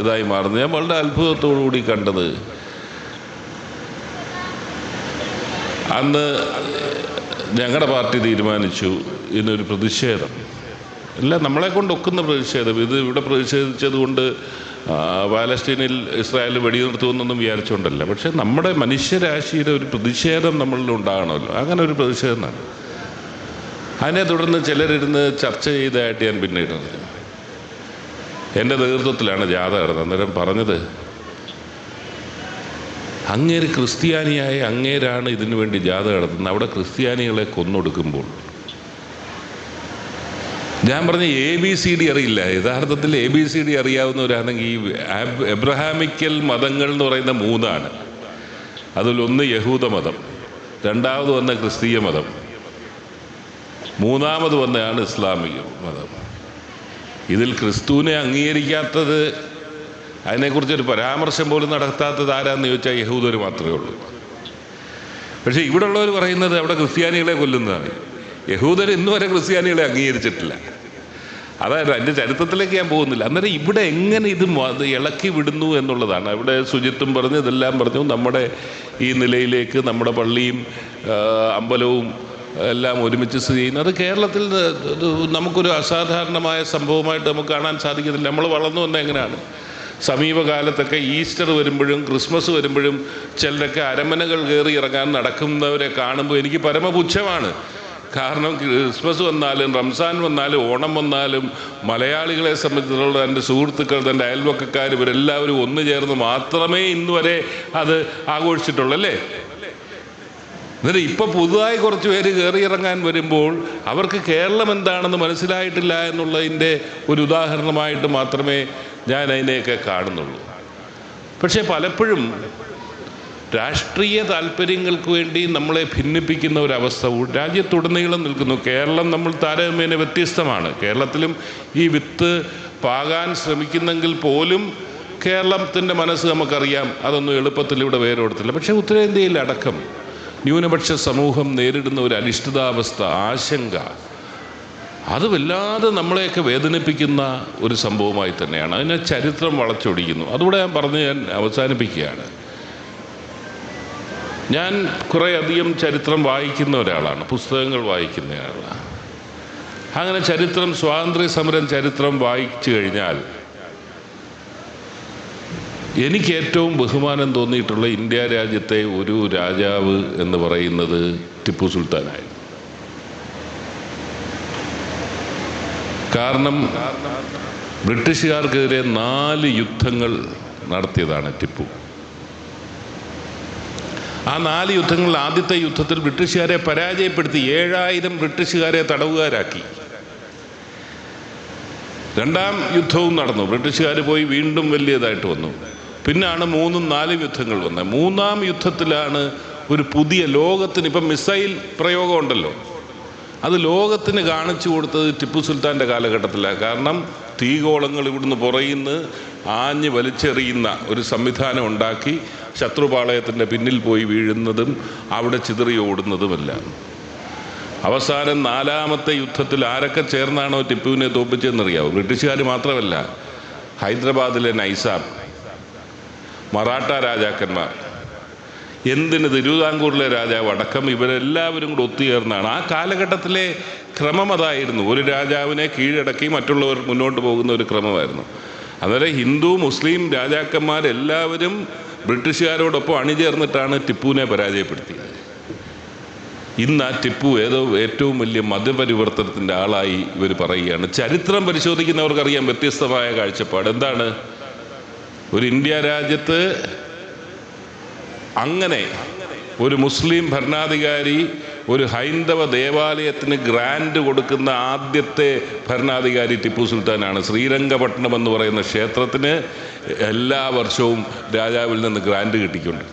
ഇതായി മാറുന്നത് ഞാൻ വളരെ അത്ഭുതത്തോടു കൂടി കണ്ടത് അന്ന് ഞങ്ങളുടെ പാർട്ടി തീരുമാനിച്ചു ഇതിനൊരു പ്രതിഷേധം. ഇല്ല നമ്മളെ കൊണ്ട് ഒക്കുന്ന പ്രതിഷേധം. ഇത് ഇവിടെ പ്രതിഷേധിച്ചത് കൊണ്ട് ആ, പാലസ്തീനിൽ ഇസ്രായേൽ വെടിനിർത്തുമെന്നൊന്നും വിചാരിച്ചുകൊണ്ടല്ല പക്ഷേ നമ്മുടെ മനുഷ്യരാശിയുടെ ഒരു പ്രതിഷേധം നമ്മളിൽ ഉണ്ടാകണമല്ലോ. അങ്ങനെ ഒരു പ്രതിഷേധം നടന്നു. അതിനെ തുടർന്ന് ചിലരിരുന്ന് ചർച്ച ചെയ്തതായിട്ട് ഞാൻ പിന്നീട്. എന്റെ നേതൃത്വത്തിലാണ് ജാഥ നടന്നത്. അന്നേരം പറഞ്ഞത് അങ്ങേര് ക്രിസ്ത്യാനിയായ അങ്ങേരാണ് ഇതിനു വേണ്ടി ജാഥ നടത്തുന്നത്. അവിടെ ക്രിസ്ത്യാനികളെ കൊന്നൊടുക്കുമ്പോൾ. ഞാൻ പറഞ്ഞ എ ബി സി ഡി അറിയില്ല. യഥാർത്ഥത്തിൽ എ ബി സി ഡി അറിയാവുന്നവരാണെങ്കിൽ ഈ എബ്രഹാമിക്കൽ മതങ്ങൾ എന്ന് പറയുന്ന മൂന്നാണ്. അതിലൊന്ന് യഹൂദ മതം രണ്ടാമത് വന്ന ക്രിസ്തീയ മതം മൂന്നാമത് വന്നതാണ് ഇസ്ലാമിക മതം. ഇതിൽ ക്രിസ്തുവിനെ അംഗീകരിക്കാത്തത് അതിനെക്കുറിച്ചൊരു പരാമർശം പോലും നടത്താത്തത് ആരാന്ന് ചോദിച്ചാൽ യഹൂദർ മാത്രമേ ഉള്ളൂ. പക്ഷേ ഇവിടെ ഉള്ളവർ പറയുന്നത് അവിടെ ക്രിസ്ത്യാനികളെ കൊല്ലുന്നതാണ്. യഹൂദർ ഇന്ന് വരെ ക്രിസ്ത്യാനികളെ അംഗീകരിച്ചിട്ടില്ല. അതായത് അതിന്റെ ചരിത്രത്തിലേക്ക് ഞാൻ പോകുന്നില്ല. അന്നേരം ഇവിടെ എങ്ങനെ ഇത് ഇളക്കി വിടുന്നു എന്നുള്ളതാണ്. അവിടെ ശുചിത്വം പറഞ്ഞു ഇതെല്ലാം പറഞ്ഞു. നമ്മുടെ ഈ നിലയിലേക്ക് നമ്മുടെ പള്ളിയും അമ്പലവും എല്ലാം ഒരുമിച്ച് സ്ഥിതി ചെയ്യുന്നത് അത് കേരളത്തിൽ നമുക്കൊരു അസാധാരണമായ സംഭവമായിട്ട് നമുക്ക് കാണാൻ സാധിക്കത്തില്ല നമ്മൾ വളർന്നു വന്ന എങ്ങനെയാണ്? സമീപകാലത്തൊക്കെ ഈസ്റ്റർ വരുമ്പോഴും ക്രിസ്മസ് വരുമ്പോഴും ചിലരൊക്കെ അരമനകൾ കയറി ഇറങ്ങാൻ നടക്കുന്നവരെ കാണുമ്പോൾ എനിക്ക് പരമപുച്ഛമാണ്. കാരണം ക്രിസ്മസ് വന്നാലും റംസാൻ വന്നാലും ഓണം വന്നാലും മലയാളികളെ സംബന്ധിച്ചിടത്തോളം എന്റെ സുഹൃത്തുക്കൾ എന്റെ അയൽവക്കക്കാർ ഇവരെല്ലാവരും ഒന്നു ചേർന്ന് മാത്രമേ ഇന്നുവരെ അത് ആഘോഷിച്ചിട്ടുള്ളൂ അല്ലേ? എന്നിട്ട് ഇപ്പം പുതുതായി കുറച്ച് പേര് കയറി ഇറങ്ങാൻ വരുമ്പോൾ അവർക്ക് കേരളം എന്താണെന്ന് മനസ്സിലായിട്ടില്ല എന്നുള്ളതിന്റെ ഒരു ഉദാഹരണമായിട്ട് മാത്രമേ ഞാൻ അതിനെയൊക്കെ കാണുന്നുള്ളൂ. പക്ഷേ പലപ്പോഴും രാഷ്ട്രീയ താല്പര്യങ്ങൾക്ക് വേണ്ടി നമ്മളെ ഭിന്നിപ്പിക്കുന്ന ഒരവസ്ഥ രാജ്യത്തുടനീളം നിൽക്കുന്നു. കേരളം നമ്മൾ താരതമ്യേന വ്യത്യസ്തമാണ്. കേരളത്തിലും ഈ വിത്ത് പാകാൻ ശ്രമിക്കുന്നെങ്കിൽ പോലും കേരളത്തിന്റെ മനസ്സ് നമുക്കറിയാം. അതൊന്നും എളുപ്പത്തിൽ ഇവിടെ വേരോടത്തില്ല. പക്ഷേ ഉത്തരേന്ത്യയിൽ അടക്കം ന്യൂനപക്ഷ സമൂഹം നേരിടുന്ന ഒരു അനിശ്ചിതാവസ്ഥ ആശങ്ക അത് വല്ലാതെ നമ്മളെയൊക്കെ വേദനിപ്പിക്കുന്ന ഒരു സംഭവമായി തന്നെയാണ്. അതിനെ ചരിത്രം വളച്ചൊടിക്കുന്നു. അതുകൂടെ ഞാൻ പറഞ്ഞ് ഞാൻ അവസാനിപ്പിക്കുകയാണ്. ഞാൻ കുറേ അധികം ചരിത്രം വായിക്കുന്ന ഒരാളാണ്. പുസ്തകങ്ങൾ വായിക്കുന്ന ആളാണ്. അങ്ങനെ ചരിത്രം സ്വാതന്ത്ര്യ സമരം ചരിത്രം വായിച്ചു കഴിഞ്ഞാൽ എനിക്ക് ഏറ്റവും ബഹുമാനം തോന്നിയിട്ടുള്ള ഇന്ത്യ രാജ്യത്തെ ഒരു രാജാവ് എന്ന് പറയുന്നത് ടിപ്പു സുൽത്താനായിരുന്നു. കാരണം ബ്രിട്ടീഷുകാർക്കെതിരെ നാല് യുദ്ധങ്ങൾ നടത്തിയതാണ് ടിപ്പു. ആ നാല് യുദ്ധങ്ങളിൽ ആദ്യത്തെ യുദ്ധത്തിൽ ബ്രിട്ടീഷുകാരെ പരാജയപ്പെടുത്തി ഏഴായിരം ബ്രിട്ടീഷുകാരെ തടവുകാരാക്കി. രണ്ടാം യുദ്ധവും നടന്നു. ബ്രിട്ടീഷുകാർ പോയി വീണ്ടും വലിയതായിട്ട് വന്നു. പിന്നാണ് മൂന്നും നാലും യുദ്ധങ്ങൾ വന്നത്. മൂന്നാം യുദ്ധത്തിലാണ് ഒരു പുതിയ ലോകത്തിന് ഇപ്പം മിസൈൽ പ്രയോഗമുണ്ടല്ലോ. അത് ലോകത്തിന് കാണിച്ചു കൊടുത്തത് ടിപ്പു സുൽത്താന്റെ കാലഘട്ടത്തിലാണ്. കാരണം തീഗോളങ്ങൾ ഇവിടുന്ന് പുറയുന്ന ആഞ്ഞ് വലിച്ചെറിയുന്ന ഒരു സംവിധാനം ഉണ്ടാക്കി ശത്രുപാളയത്തിന്റെ പിന്നിൽ പോയി വീഴുന്നതും അവിടെ ചിതറി ഓടുന്നതുമല്ല. അവസാനം നാലാമത്തെ യുദ്ധത്തിൽ ആരൊക്കെ ചേർന്നാണോ ടിപ്പുവിനെ തോപ്പിച്ചതെന്നറിയാവും ബ്രിട്ടീഷുകാർ മാത്രമല്ല ഹൈദരാബാദിലെ നൈസാബ് മറാഠ രാജാക്കന്മാർ. എന്തിന് തിരുവിതാംകൂറിലെ രാജാവ് അടക്കം ഇവരെല്ലാവരും കൂടെ ഒത്തുചേർന്നാണ്? ആ കാലഘട്ടത്തിലെ ക്രമം അതായിരുന്നു. ഒരു രാജാവിനെ കീഴടക്കി മറ്റുള്ളവർ മുന്നോട്ട് പോകുന്ന ഒരു ക്രമമായിരുന്നു. അന്നേരം ഹിന്ദു മുസ്ലിം രാജാക്കന്മാരെല്ലാവരും ബ്രിട്ടീഷുകാരോടൊപ്പം അണിചേർന്നിട്ടാണ് ടിപ്പുവിനെ പരാജയപ്പെടുത്തിയത്. ഇന്ന് ആ ടിപ്പു ഏതോ ഏറ്റവും വലിയ മതപരിവർത്തനത്തിന്റെ ആളായി ഇവർ പറയുകയാണ്. ചരിത്രം പരിശോധിക്കുന്നവർക്കറിയാം വ്യത്യസ്തമായ കാഴ്ചപ്പാട്. എന്താണ്? ഒരു ഇന്ത്യ രാജ്യത്ത് അങ്ങനെ ഒരു മുസ്ലിം ഭരണാധികാരി ഒരു ഹൈന്ദവ ദേവാലയത്തിന് ഗ്രാൻഡ് കൊടുക്കുന്ന ആദ്യത്തെ ഭരണാധികാരി ടിപ്പു സുൽത്താനാണ്. ശ്രീരംഗപട്ടണം എന്ന് പറയുന്ന ക്ഷേത്രത്തിന് എല്ലാ വർഷവും രാജാവിൽ നിന്ന് ഗ്രാൻഡ് കിട്ടിക്കൊണ്ട്.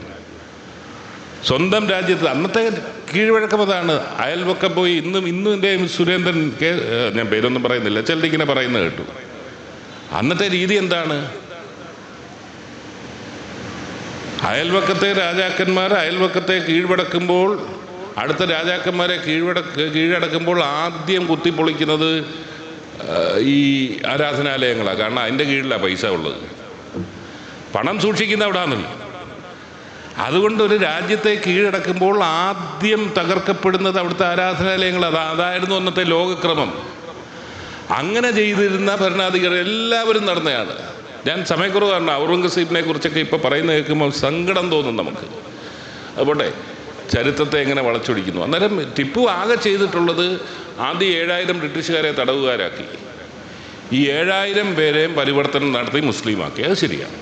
സ്വന്തം രാജ്യത്ത് അന്നത്തെ കീഴ്വഴക്കം അതാണ്. അയൽവക്കം പോയി ഇന്നും ഇന്നും എന്റെ സുരേന്ദ്രൻ ഞാൻ പേരൊന്നും പറയുന്നില്ല. ചിലരിങ്ങനെ പറയുന്നത് കേട്ടു. അന്നത്തെ രീതി എന്താണ്? അയൽവക്കത്തെ രാജാക്കന്മാർ അയൽവക്കത്തെ കീഴ്വടക്കുമ്പോൾ അടുത്ത രാജാക്കന്മാരെ കീഴ്വടക്ക് കീഴടക്കുമ്പോൾ ആദ്യം കുത്തിപ്പൊളിക്കുന്നത് ഈ ആരാധനാലയങ്ങളാണ് കാരണം അതിന്റെ കീഴിലാണ് പൈസ ഉള്ളത്. പണം സൂക്ഷിക്കുന്ന അവിടാന്നല്ലോ അതുകൊണ്ട് ഒരു രാജ്യത്തെ കീഴടക്കുമ്പോൾ ആദ്യം തകർക്കപ്പെടുന്നത് അവിടുത്തെ ആരാധനാലയങ്ങൾ അത് അതായിരുന്നു അന്നത്തെ ലോകക്രമം. അങ്ങനെ ചെയ്തിരുന്ന ഭരണാധികാരി എല്ലാവരും നടന്നതാണ് ഞാൻ സമയക്കുറവ് കാരണം ഔറംഗസീബിനെ കുറിച്ചൊക്കെ ഇപ്പോൾ പറയുന്നത് കേൾക്കുമ്പോൾ സങ്കടം തോന്നും നമുക്ക്. അതുപോട്ടെ ചരിത്രത്തെ എങ്ങനെ വളച്ചൊടിക്കുന്നു? അന്നേരം ടിപ്പു ആകെ ചെയ്തിട്ടുള്ളത് ആദ്യം ഏഴായിരം ബ്രിട്ടീഷുകാരെ തടവുകാരാക്കി. ഈ ഏഴായിരം പേരെയും പരിവർത്തനം നടത്തി മുസ്ലിമാക്കി. അത് ശരിയാണ്.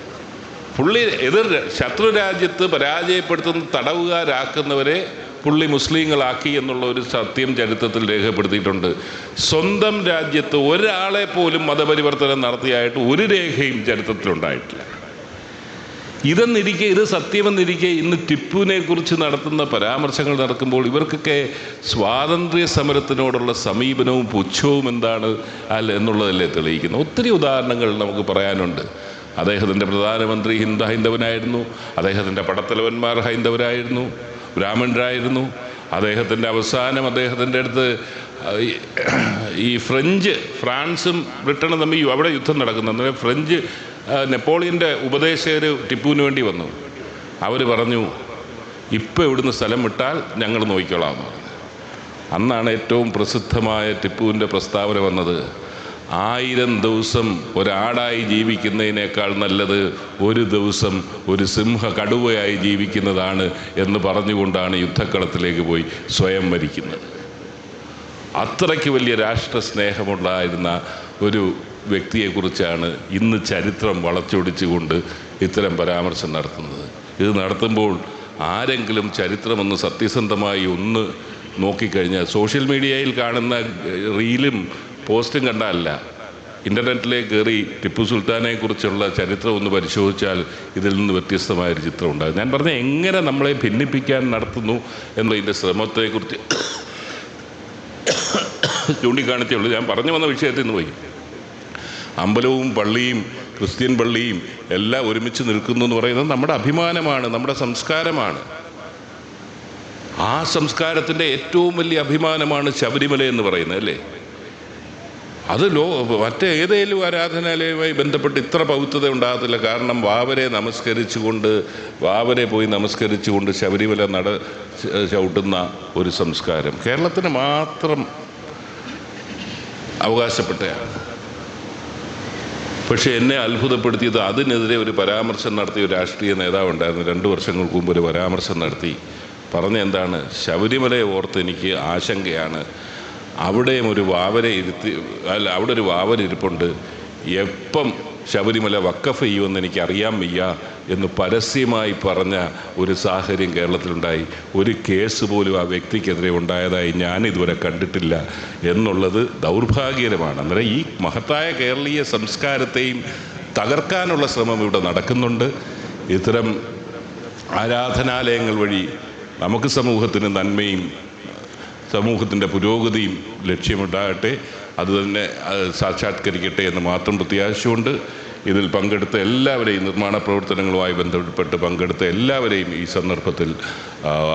പുള്ളി എതിർ ശത്രു രാജ്യത്ത് പരാജയപ്പെടുത്തുന്ന തടവുകാരാക്കുന്നവരെ പുള്ളി മുസ്ലിങ്ങളാക്കി എന്നുള്ള ഒരു സത്യം ചരിത്രത്തിൽ രേഖപ്പെടുത്തിയിട്ടുണ്ട്. സ്വന്തം രാജ്യത്ത് ഒരാളെ പോലും മതപരിവർത്തനം നടത്തിയായിട്ട് ഒരു രേഖയും ചരിത്രത്തിലുണ്ടായിട്ടില്ല ഇതെന്നിരിക്കെ ഇത് സത്യമെന്നിരിക്കെ ഇന്ന് ടിപ്പുവിനെ കുറിച്ച് നടത്തുന്ന പരാമർശങ്ങൾ നടക്കുമ്പോൾ ഇവർക്കൊക്കെ സ്വാതന്ത്ര്യ സമരത്തിനോടുള്ള സമീപനവും പുച്ഛവും എന്താണ് അല്ല എന്നുള്ളതല്ലേ തെളിയിക്കുന്നത്. ഒത്തിരി ഉദാഹരണങ്ങൾ നമുക്ക് പറയാനുണ്ട്. അദ്ദേഹത്തിന്റെ പ്രധാനമന്ത്രി ഹിന്ദു ഹൈന്ദവനായിരുന്നു. അദ്ദേഹത്തിന്റെ പടത്തലവന്മാർ ഹൈന്ദവരായിരുന്നു. ബ്രാഹ്മണരായിരുന്നു. അദ്ദേഹത്തിന്റെ അവസാനം അദ്ദേഹത്തിന്റെ അടുത്ത് ഈ- ഫ്രഞ്ച് ഫ്രാൻസും ബ്രിട്ടനും തമ്മിൽ അവിടെ യുദ്ധം നടക്കുന്നു. അന്നേരം ഫ്രഞ്ച് നെപ്പോളിയന്റെ ഉപദേശകർ ടിപ്പുവിന് വേണ്ടി വന്നു. അവർ പറഞ്ഞു ഇപ്പം ഇവിടുന്ന് സ്ഥലം വിട്ടാൽ ഞങ്ങൾ നോക്കിക്കോളാം എന്ന് പറഞ്ഞു. അന്നാണ് ഏറ്റവും പ്രസിദ്ധമായ ടിപ്പുവിന്റെ പ്രസ്താവന വന്നത്. ആയിരം ദിവസം ഒരാടായി ജീവിക്കുന്നതിനേക്കാൾ നല്ലത് ഒരു ദിവസം ഒരു സിംഹ കടുവയായി ജീവിക്കുന്നതാണ് എന്ന് പറഞ്ഞുകൊണ്ടാണ് യുദ്ധക്കളത്തിലേക്ക് പോയി സ്വയം മരിക്കുന്നത്. അത്രയ്ക്ക് വലിയ രാഷ്ട്ര സ്നേഹമുണ്ടായിരുന്ന ഒരു വ്യക്തിയെക്കുറിച്ചാണ് ഇന്ന് ചരിത്രം വളച്ചൊടിച്ചുകൊണ്ട് ഇത്തരം പരാമർശം നടത്തുന്നത്. ഇത് നടത്തുമ്പോൾ ആരെങ്കിലും ചരിത്രമൊന്ന് സത്യസന്ധമായി ഒന്ന് നോക്കിക്കഴിഞ്ഞാൽ സോഷ്യൽ മീഡിയയിൽ കാണുന്ന റീലും പോസ്റ്റും കണ്ടല്ല ഇന്റർനെറ്റിലേക്ക് കയറി ടിപ്പു സുൽത്താനെ കുറിച്ചുള്ള ചരിത്രം ഒന്ന് പരിശോധിച്ചാൽ ഇതിൽ നിന്ന് വ്യത്യസ്തമായൊരു ചിത്രം ഉണ്ടാകും. ഞാൻ പറഞ്ഞ എങ്ങനെ നമ്മളെ ഭിന്നിപ്പിക്കാൻ നടത്തുന്നു എന്നതിന്റെ ശ്രമത്തെക്കുറിച്ച് ചൂണ്ടിക്കാണിച്ചേ ഉള്ളൂ ഞാൻ പറഞ്ഞു വന്ന വിഷയത്തിൽ നിന്ന് പോയി. അമ്പലവും പള്ളിയും ക്രിസ്ത്യൻ പള്ളിയും എല്ലാം ഒരുമിച്ച് നിൽക്കുന്നു എന്ന് പറയുന്നത് നമ്മുടെ അഭിമാനമാണ് നമ്മുടെ സംസ്കാരമാണ്. ആ സംസ്കാരത്തിന്റെ ഏറ്റവും വലിയ അഭിമാനമാണ് ശബരിമല എന്ന് പറയുന്നത് അല്ലേ? അത് ലോ ഏതെങ്കിലും ആരാധനാലയവുമായി ബന്ധപ്പെട്ട് ഇത്ര പൗത്വത ഉണ്ടാകത്തില്ല. കാരണം വാവരെ നമസ്കരിച്ചുകൊണ്ട് വാവരെ പോയി നമസ്കരിച്ചുകൊണ്ട് ശബരിമല നട ചവിട്ടുന്ന ഒരു സംസ്കാരം കേരളത്തിന് മാത്രം അവകാശപ്പെട്ടയാണ്. പക്ഷേ എന്നെ അത്ഭുതപ്പെടുത്തിയത് അതിനെതിരെ ഒരു പരാമർശം നടത്തിയ ഒരു രാഷ്ട്രീയ നേതാവുണ്ടായിരുന്നു രണ്ട് വർഷങ്ങൾക്ക് മുമ്പ് ഒരു പരാമർശം നടത്തി. പറഞ്ഞ എന്താണ്? ശബരിമലയെ ഓർത്ത് എനിക്ക് ആശങ്കയാണ്. അവിടെയും ഒരു വാവരെ ഇരുത്തി അല്ല അവിടെ ഒരു വാവരിരിപ്പുണ്ട് എപ്പം ശബരിമല വക്കഫ് ചെയ്യുമെന്ന് എനിക്ക് അറിയാൻ വയ്യ എന്ന് പരസ്യമായി പറഞ്ഞ ഒരു സാഹചര്യം കേരളത്തിലുണ്ടായി. ഒരു കേസ് പോലും ആ വ്യക്തിക്കെതിരെ ഉണ്ടായതായി ഞാൻ ഇതുവരെ കണ്ടിട്ടില്ല എന്നുള്ളത് ദൗർഭാഗ്യകരമാണ്. അന്നേരം ഈ മഹത്തായ കേരളീയ സംസ്കാരത്തെയും തകർക്കാനുള്ള ശ്രമം ഇവിടെ നടക്കുന്നുണ്ട്. ഇത്തരം ആരാധനാലയങ്ങൾ വഴി നമുക്ക് സമൂഹത്തിന് നന്മയും സമൂഹത്തിന്റെ പുരോഗതിയും ലക്ഷ്യമുണ്ടാകട്ടെ. അത് തന്നെ സാക്ഷാത്കരിക്കട്ടെ എന്ന് മാത്രം പ്രത്യാശയുണ്ട് ഇതിൽ പങ്കെടുത്ത എല്ലാവരെയും നിർമ്മാണ പ്രവർത്തനങ്ങളുമായി ബന്ധപ്പെട്ട് പങ്കെടുത്ത എല്ലാവരെയും ഈ സന്ദർഭത്തിൽ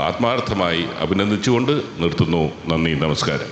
ആത്മാർത്ഥമായി അഭിനന്ദിച്ചുകൊണ്ട് നിർത്തുന്നു. നന്ദി നമസ്കാരം.